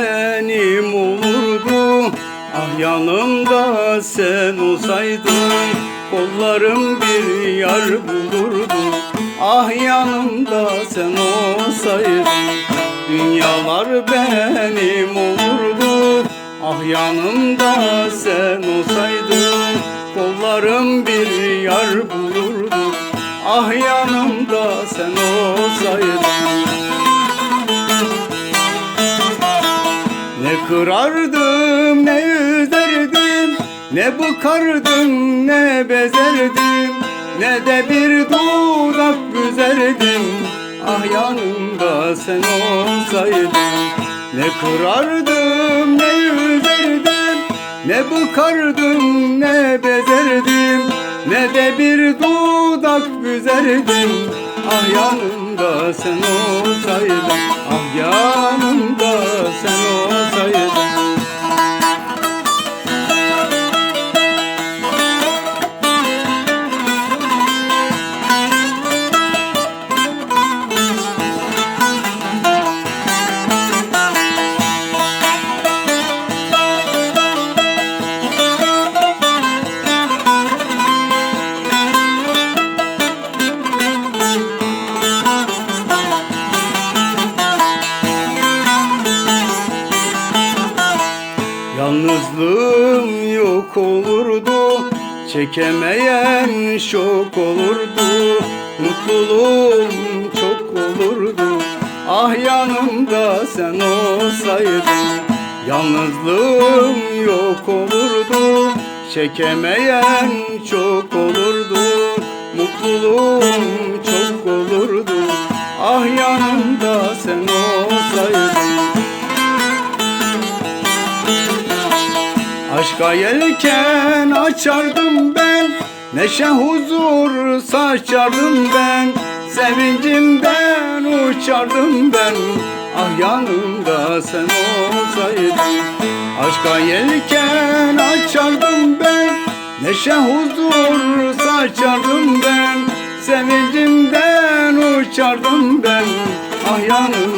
benim olurdu Ah yanımda sen olsaydın Kollarım bir yar bulurdu. Ah yanımda sen olsaydın Dünyalar benim olurdu. Ah yanımda sen olsaydın Kollarım bir yar bulurdu. Ah yanımda Ne kırardım ne üzerdim Ne bıkardım ne bezerdim Ne de bir dudak büzerdim Ah yanımda sen olsaydın Ne kırardım ne üzerdim Ne bıkardım ne bezerdim Ne de bir dudak büzerdim Ah yanımda sen olsaydın Yalnızlığım yok olurdu Çekemeyen şok olurdu. Mutluluğum çok olurdu Ah yanımda sen olsaydın. Yalnızlığım yok olurdu Çekemeyen çok olurdu Aşka açardım ben Neşe huzur saçardım ben. Sevincimden uçardım ben Ah yanımda sen olsaydın. Aşka yelken açardım ben Neşe huzur saçardım ben. Sevincimden uçardım ben Ah yanımda